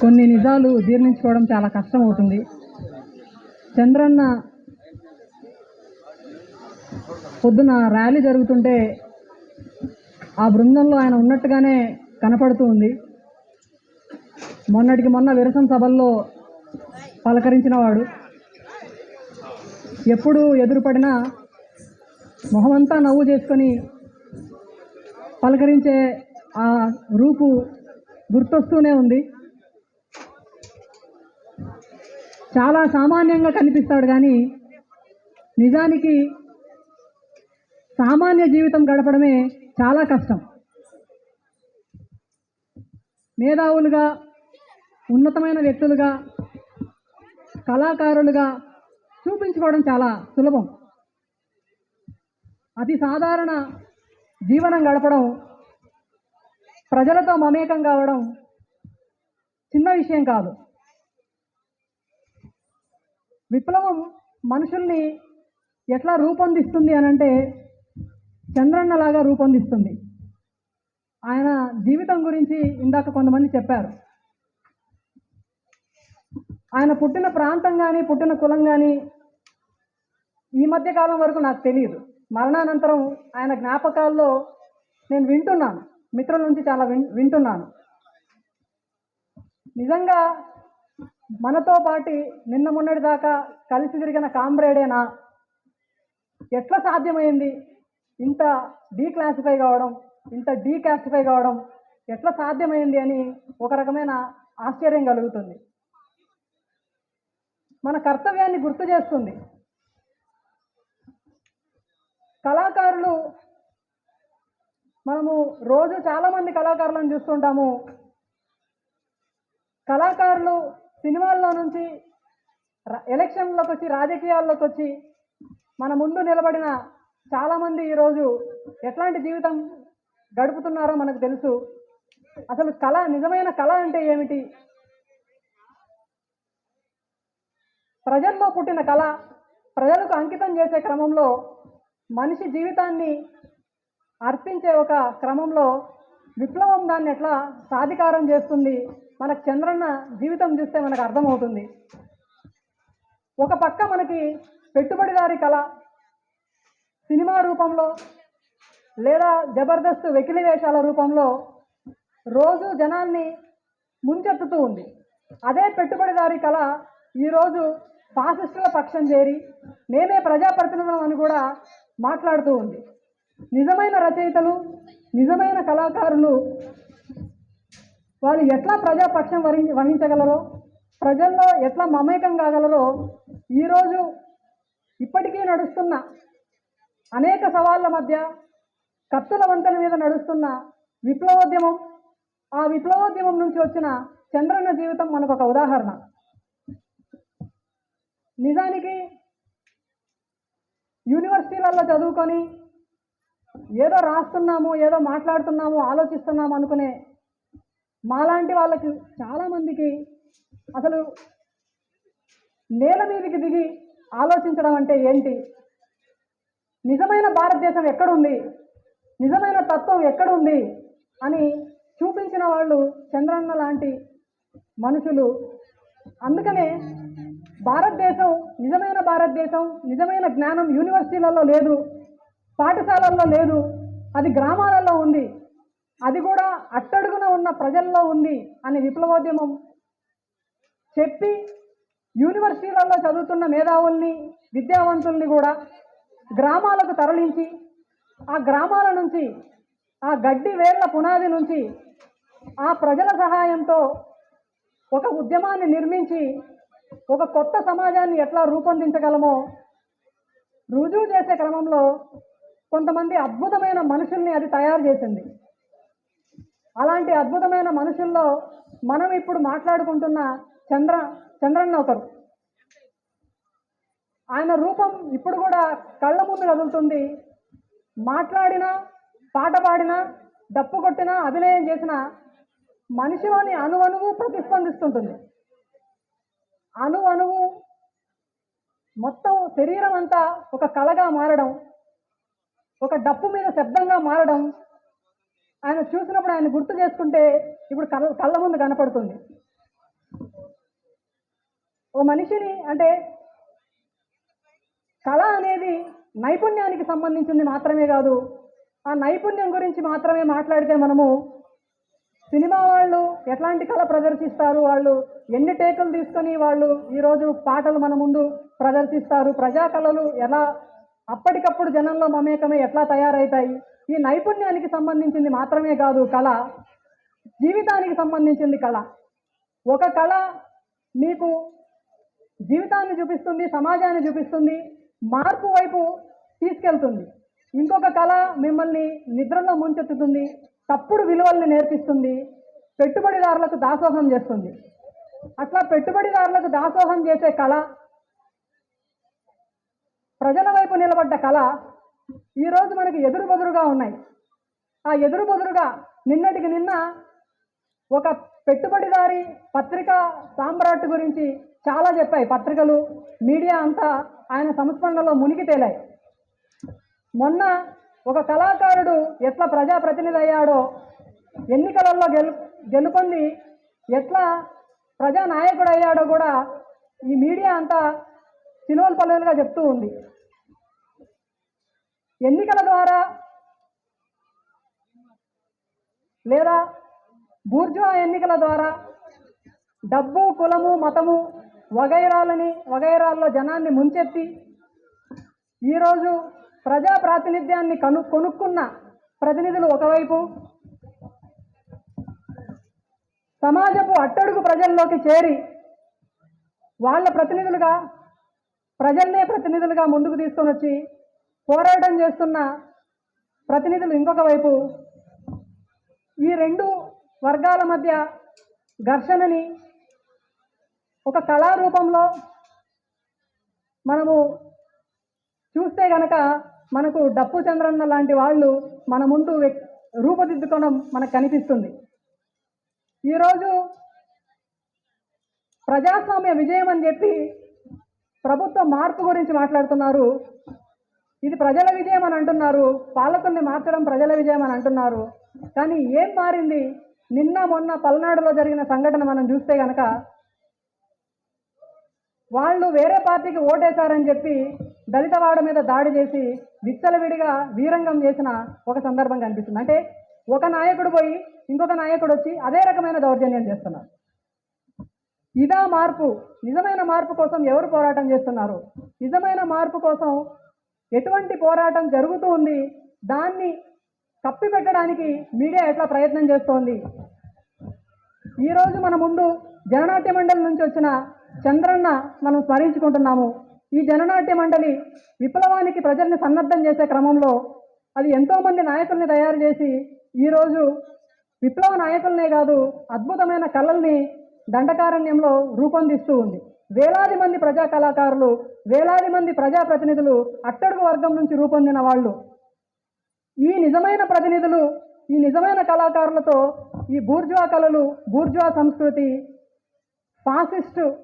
కొన్ని నిజాలు జీర్ణించుకోవడం చాలా కష్టం అవుతుంది చంద్రన్న పొద్దున ర్యాలీ జరుగుతుంటే ఆ బృందంలో ఆయన ఉన్నట్టుగానే కనపడుతూ ఉంది. మొన్నటికి మొన్న విరసం సభల్లో పలకరించిన వాడు. ఎప్పుడు ఎదురుపడినా మొహమంతా నవ్వు చేసుకొని పలకరించే ఆ రూపు గుర్తొస్తూనే ఉంది. చాలా సామాన్యంగా కనిపిస్తాడు కానీ నిజానికి సామాన్య జీవితం గడపడమే చాలా కష్టం. మేధావులుగా ఉన్నతమైన వ్యక్తులుగా కళాకారులుగా చూపించుకోవడం చాలా సులభం. అతి సాధారణ జీవనం గడపడం ప్రజలతో మమేకం కావడం చిన్న విషయం కాదు. విప్లవం మనుషుల్ని ఎట్లా రూపొందిస్తుంది అనంటే చంద్రన్నలాగా రూపొందిస్తుంది. ఆయన జీవితం గురించి ఇందాక కొంతమంది చెప్పారు. ఆయన పుట్టిన ప్రాంతం కానీ పుట్టిన కులం కానీ ఈ మధ్య కాలం వరకు నాకు తెలియదు. మరణానంతరం ఆయన జ్ఞాపకాల్లో నేను వింటున్నాను. మిత్రుల నుంచి చాలా విన్ వింటున్నాను. నిజంగా మనతో పాటి నిన్న మొన్నటి దాకా కలిసి తిరిగిన కామ్రేడేనా? ఎట్లా సాధ్యమైంది? ఇంత డీక్లాసిఫై కావడం ఇంత డీకాస్టిఫై కావడం ఎట్లా సాధ్యమైంది అని ఒక రకమైన ఆశ్చర్యం కలుగుతుంది. మన కర్తవ్యాన్ని గుర్తు చేస్తుంది. కళాకారులు మనము రోజు చాలామంది కళాకారులను చూస్తుంటాము. కళాకారులు సినిమాల్లో నుంచి ఎలక్షన్లోకి వచ్చి రాజకీయాల్లోకి వచ్చి మన ముందు నిలబడిన చాలామంది ఈరోజు ఎట్లాంటి జీవితం గడుపుతున్నారో మనకు తెలుసు. అసలు కళ నిజమైన కళ అంటే ఏమిటి? ప్రజల్లో పుట్టిన కళ ప్రజలకు అంకితం చేసే క్రమంలో మనిషి జీవితాన్ని అర్పించే ఒక క్రమంలో విప్లవం దాన్ని ఎట్లా సాధికారం చేస్తుంది? మనకు చంద్రన్న జీవితం చూస్తే మనకు అర్థమవుతుంది. ఒక పక్క మనకి పెట్టుబడిదారి కళ సినిమా రూపంలో లేదా జబర్దస్త్ వెకిలి వేషాల రూపంలో రోజు జనాన్ని ముంచెత్తుతూ ఉంది. అదే పెట్టుబడిదారి కళ ఈరోజు ఫాసిస్టుల పక్షం చేరి మేమే ప్రజాప్రతినిధులం అని కూడా మాట్లాడుతూ ఉంది. నిజమైన రచయితలు నిజమైన కళాకారులు వాళ్ళు ఎట్లా ప్రజాపక్షం వరి వహించగలరో ప్రజల్లో ఎట్లా మమేకం కాగలరో ఈరోజు ఇప్పటికీ నడుస్తున్న అనేక సవాళ్ళ మధ్య కత్తుల వంతెన మీద నడుస్తున్న విప్లవోద్యమం ఆ విప్లవోద్యమం నుంచి వచ్చిన చంద్రన్న జీవితం మనకు ఒక ఉదాహరణ. నిజానికి యూనివర్సిటీలలో చదువుకొని ఏదో రాస్తున్నాము ఏదో మాట్లాడుతున్నాము ఆలోచిస్తున్నాము అనుకునే మాలాంటి వాళ్ళకి చాలామందికి అసలు నేల మీదకి దిగి ఆలోచించడం అంటే ఏంటి? నిజమైన భారతదేశం ఎక్కడుంది? నిజమైన తత్వం ఎక్కడుంది? అని చూపించిన వాళ్ళు చంద్రన్న లాంటి మనుషులు. అందుకనే భారతదేశం నిజమైన భారతదేశం నిజమైన జ్ఞానం యూనివర్సిటీలలో లేదు. పాఠశాలల్లో లేదు. అది గ్రామాలలో ఉంది. అది కూడా అట్టడుగున ఉన్న ప్రజల్లో ఉంది అని విప్లవోద్యమం చెప్పి యూనివర్సిటీలలో చదువుతున్న మేధావుల్ని విద్యావంతుల్ని కూడా గ్రామాలకు తరలించి ఆ గ్రామాల నుంచి ఆ గడ్డి వేళ్ళ పునాది నుంచి ఆ ప్రజల సహాయంతో ఒక ఉద్యమాన్ని నిర్మించి ఒక కొత్త సమాజాన్ని ఎట్లా రూపొందించగలమో రుజువు చేసే క్రమంలో కొంతమంది అద్భుతమైన మనుషుల్ని అది తయారు చేసింది. అలాంటి అద్భుతమైన మనుషుల్లో మనం ఇప్పుడు మాట్లాడుకుంటున్న చంద్ర చంద్రన్న ఒకరు. ఆయన రూపం ఇప్పుడు కూడా కళ్ళ ముందు కదులుతుంది. మాట్లాడినా పాట పాడినా డప్పు కొట్టినా అభినయం చేసిన మనిషిలోని అణువణువు ప్రతిస్పందిస్తుంటుంది. అణువణువు మొత్తం శరీరం అంతా ఒక కళగా మారడం ఒక డప్పు మీద శబ్దంగా మారడం ఆయన చూసినప్పుడు ఆయన గుర్తు చేసుకుంటే ఇప్పుడు కళ్ళ కళ్ళ ముందు కనపడుతుంది. ఓ మనిషిని అంటే కళ అనేది నైపుణ్యానికి సంబంధించింది మాత్రమే కాదు ఆ నైపుణ్యం గురించి మాత్రమే మాట్లాడితే మనము సినిమా వాళ్ళు ఎట్లాంటి కళ ప్రదర్శిస్తారు వాళ్ళు ఎన్ని టేకులు తీసుకొని వాళ్ళు ఈరోజు పాటలు మన ముందు ప్రదర్శిస్తారు ప్రజా కళలు ఎలా అప్పటికప్పుడు జనంలో మమేకమే ఎట్లా తయారవుతాయి ఈ నైపుణ్యానికి సంబంధించింది మాత్రమే కాదు కళ. జీవితానికి సంబంధించింది కళ. ఒక కళ మీకు జీవితాన్ని చూపిస్తుంది సమాజాన్ని చూపిస్తుంది మార్పు వైపు తీసుకెళ్తుంది. ఇంకొక కళ మిమ్మల్ని నిద్రలో ముంచెత్తుతుంది తప్పుడు విలువల్ని నేర్పిస్తుంది పెట్టుబడిదారులకు దాసోహం చేస్తుంది. అట్లా పెట్టుబడిదారులకు దాసోహం చేసే కళ ప్రజల వైపు నిలబడ్డ కళ ఈరోజు మనకి ఎదురు బదురుగా ఉన్నాయి. ఆ ఎదురు బదురుగా నిన్నటికి నిన్న ఒక పెట్టుబడిదారి పత్రిక సామ్రాట్ గురించి చాలా చెప్పాయి. పత్రికలు మీడియా అంతా ఆయన సంస్మరణలో మునిగి తేలాయి. మొన్న ఒక కళాకారుడు ఎట్లా ప్రజాప్రతినిధి అయ్యాడో ఎన్నికలలో గెలు గెలుపొంది ఎట్లా ప్రజానాయకుడు అయ్యాడో కూడా ఈ మీడియా అంతా సిలువలు పలువులుగా చెప్తూ ఉంది. ఎన్నికల ద్వారా లేదా బూర్జువా ఎన్నికల ద్వారా డబ్బు కులము మతము వగైరాలని వగైరాల్లో జనాన్ని ముంచెత్తి ఈరోజు ప్రజా ప్రాతినిధ్యాన్ని కను కొనుక్కున్న ప్రతినిధులు ఒకవైపు సమాజపు అట్టడుగు ప్రజల్లోకి చేరి వాళ్ళ ప్రతినిధులుగా ప్రజల్నే ప్రతినిధులుగా ముందుకు తీసుకొని వచ్చి పోరాటం చేస్తున్న ప్రతినిధులు ఇంకొక వైపు. ఈ రెండు వర్గాల మధ్య ఘర్షణని ఒక కళారూపంలో మనము చూస్తే గనక మనకు డప్పు చంద్రన్న లాంటి వాళ్ళు మన ముందు రూపుదిద్దుకోవడం మనకు కనిపిస్తుంది. ఈరోజు ప్రజాస్వామ్య విజయం అని చెప్పి ప్రభుత్వ మార్పు గురించి మాట్లాడుతున్నారు ఇది ప్రజల విజయం అని అంటున్నారు. పాలకుల్ని మార్చడం ప్రజల విజయం అని అంటున్నారు. కానీ ఏం మారింది? నిన్న మొన్న పల్నాడులో జరిగిన సంఘటన మనం చూస్తే కనుక వాళ్ళు వేరే పార్టీకి ఓటేశారని చెప్పి దళితవాడ మీద దాడి చేసి విచ్చలవిడిగా వీరంగం చేసిన ఒక సందర్భం కనిపిస్తుంది. అంటే ఒక నాయకుడు పోయి ఇంకొక నాయకుడు వచ్చి అదే రకమైన దౌర్జన్యం చేస్తున్నారు. ఇదా మార్పు. నిజమైన మార్పు కోసం ఎవరు పోరాటం చేస్తున్నారు? నిజమైన మార్పు కోసం ఎటువంటి పోరాటం జరుగుతూ ఉంది దాన్ని కప్పిపెట్టడానికి మీడియా ఎట్లా ప్రయత్నం చేస్తోంది? ఈరోజు మన ముందు జననాట్య మండలి నుంచి వచ్చిన చంద్రన్న మనం స్మరించుకుంటున్నాము. ఈ జననాట్య మండలి విప్లవానికి ప్రజల్ని సన్నద్ధం చేసే క్రమంలో అది ఎంతోమంది నాయకుల్ని తయారు చేసి ఈరోజు విప్లవ నాయకులనే కాదు అద్భుతమైన కళల్ని దండకారణ్యంలో రూపొందిస్తూ ఉంది. వేలాది మంది ప్రజా కళాకారులు వేలాది మంది ప్రజాప్రతినిధులు అట్టడుగు వర్గం నుంచి రూపొందిన వాళ్ళు. ఈ నిజమైన ప్రతినిధులు ఈ నిజమైన కళాకారులతో ఈ బూర్జువా కళలు బూర్జువా సంస్కృతి ఫాసిస్టు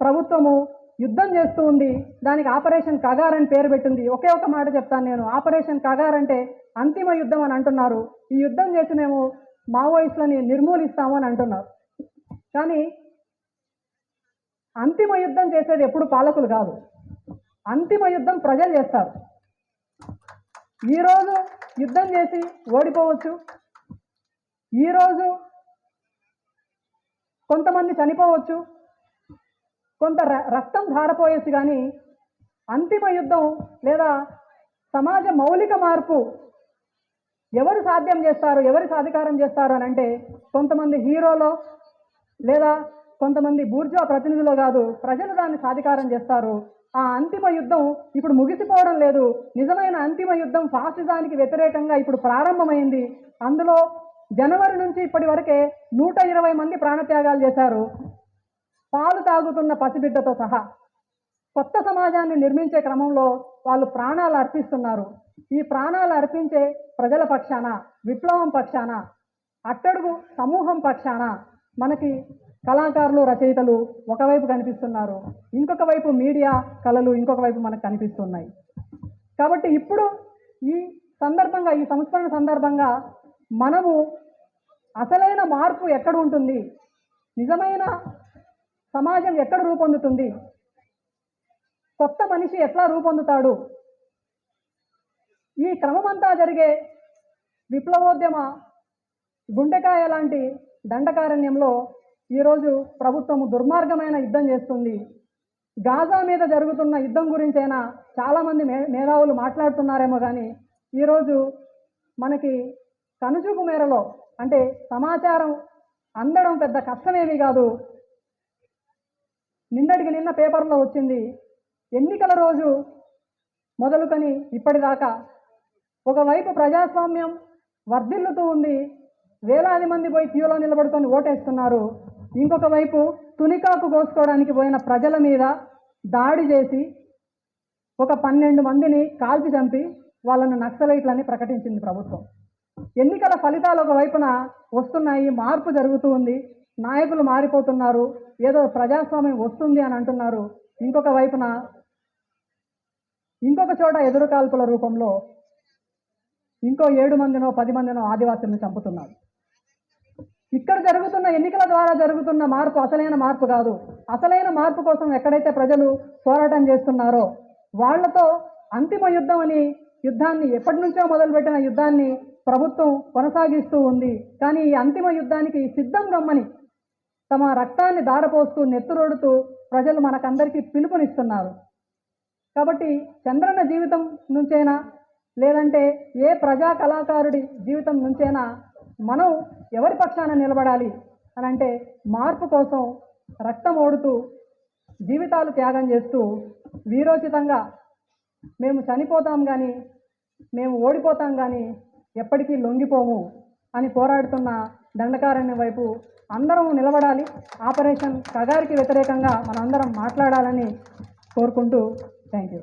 ప్రభుత్వము యుద్ధం చేస్తూ ఉంది. దానికి ఆపరేషన్ కగార్ అని పేరు పెట్టింది. ఒకే ఒక మాట చెప్తాను నేను. ఆపరేషన్ కగార్ అంటే అంతిమ యుద్ధం అని అంటున్నారు. ఈ యుద్ధం చేసి మేము మావోయిస్టులని నిర్మూలిస్తాము అని అంటున్నారు. కానీ అంతిమ యుద్ధం చేసేది ఎప్పుడు పాలకులు కాదు. అంతిమ యుద్ధం ప్రజలు చేస్తారు. ఈరోజు యుద్ధం చేసి ఓడిపోవచ్చు. ఈరోజు కొంతమంది చనిపోవచ్చు. కొంత రక్తం ధారపోయేసి కానీ అంతిమ యుద్ధం లేదా సమాజ మౌలిక మార్పు ఎవరు సాధ్యం చేస్తారు ఎవరు సాధికారం చేస్తారు అని అంటే కొంతమంది హీరోలో లేదా కొంతమంది బూర్జా ప్రతినిధులు కాదు ప్రజలు దాన్ని సాధికారం చేస్తారు. ఆ అంతిమ యుద్ధం ఇప్పుడు ముగిసిపోవడం లేదు. నిజమైన అంతిమ యుద్ధం ఫాసిజానికి వ్యతిరేకంగా ఇప్పుడు ప్రారంభమైంది. అందులో జనవరి నుంచి ఇప్పటి వరకే నూట ఇరవై మంది ప్రాణత్యాగాలు చేశారు. పాలు తాగుతున్న పసిబిడ్డతో సహా కొత్త సమాజాన్ని నిర్మించే క్రమంలో వాళ్ళు ప్రాణాలు అర్పిస్తున్నారు. ఈ ప్రాణాలు అర్పించే ప్రజల పక్షాన విప్లవం పక్షాన అట్టడుగు సమూహం పక్షాన మనకి కళాకారులు రచయితలు ఒకవైపు కనిపిస్తున్నారు ఇంకొక వైపు మీడియా కళలు ఇంకొక వైపు మనకు కనిపిస్తున్నాయి. కాబట్టి ఇప్పుడు ఈ సందర్భంగా ఈ సంస్కరణ సందర్భంగా మనము అసలైన మార్పు ఎక్కడ ఉంటుంది? నిజమైన సమాజం ఎక్కడ రూపొందుతుంది? కొత్త మనిషి ఎట్లా రూపొందుతాడు? ఈ క్రమమంతా జరిగే విప్లవోద్యమ గుండెకాయ లాంటి దండకారణ్యంలో ఈరోజు ప్రభుత్వం దుర్మార్గమైన యుద్ధం చేస్తుంది. గాజా మీద జరుగుతున్న యుద్ధం గురించైనా చాలామంది మే మేధావులు మాట్లాడుతున్నారేమో కానీ ఈరోజు మనకి కనుచూపు మేరలో అంటే సమాచారం అందడం పెద్ద కష్టమేమీ కాదు. నిన్నటికి నిన్న పేపర్లో వచ్చింది ఎన్నికల రోజు మొదలుకొని ఇప్పటిదాకా ఒకవైపు ప్రజాస్వామ్యం వర్ధిల్లుతూ ఉంది వేలాది మంది పోయి క్యూలో నిలబడుకొని ఓటేస్తున్నారు. ఇంకొక వైపు తునికాకు కోసుకోవడానికి పోయిన ప్రజల మీద దాడి చేసి ఒక పన్నెండు మందిని కాల్చి చంపి వాళ్ళను నక్సలైట్లని ప్రకటించింది ప్రభుత్వం. ఎన్నికల ఫలితాలు ఒక వైపున వస్తున్నాయి మార్పు జరుగుతూ ఉంది నాయకులు మారిపోతున్నారు ఏదో ప్రజాస్వామ్యం వస్తుంది అని అంటున్నారు. ఇంకొక వైపున ఇంకొక చోట ఎదురుకాల్పుల రూపంలో ఇంకో ఏడు మందినో పది మందినో ఆదివాసులను చంపుతున్నారు. ఇక్కడ జరుగుతున్న ఎన్నికల ద్వారా జరుగుతున్న మార్పు అసలైన మార్పు కాదు. అసలైన మార్పు కోసం ఎక్కడైతే ప్రజలు పోరాటం చేస్తున్నారో వాళ్ళతో అంతిమ యుద్ధం అని యుద్ధాన్ని ఎప్పటి నుంచో మొదలుపెట్టిన యుద్ధాన్ని ప్రభుత్వం కొనసాగిస్తూ ఉంది. కానీ ఈ అంతిమ యుద్ధానికి సిద్ధం గమ్మని తమ రక్తాన్ని దారపోస్తూ నెత్తురోడుతూ ప్రజలు మనకందరికీ పిలుపునిస్తున్నారు. కాబట్టి చంద్రన్న జీవితం నుంచైనా లేదంటే ఏ ప్రజా కళాకారుడి జీవితం నుంచైనా మనం ఎవరి పక్షాన నిలబడాలి అని అంటే మార్పు కోసం రక్తం ఓడుతూ జీవితాలు త్యాగం చేస్తూ వీరోచితంగా మేము చనిపోతాం కానీ మేము ఓడిపోతాం కానీ ఎప్పటికీ లొంగిపోము అని పోరాడుతున్న దండకారణ్యం వైపు అందరం నిలబడాలి. ఆపరేషన్ కగారికి వ్యతిరేకంగా మనందరం మాట్లాడాలని కోరుకుంటూ థ్యాంక్ యూ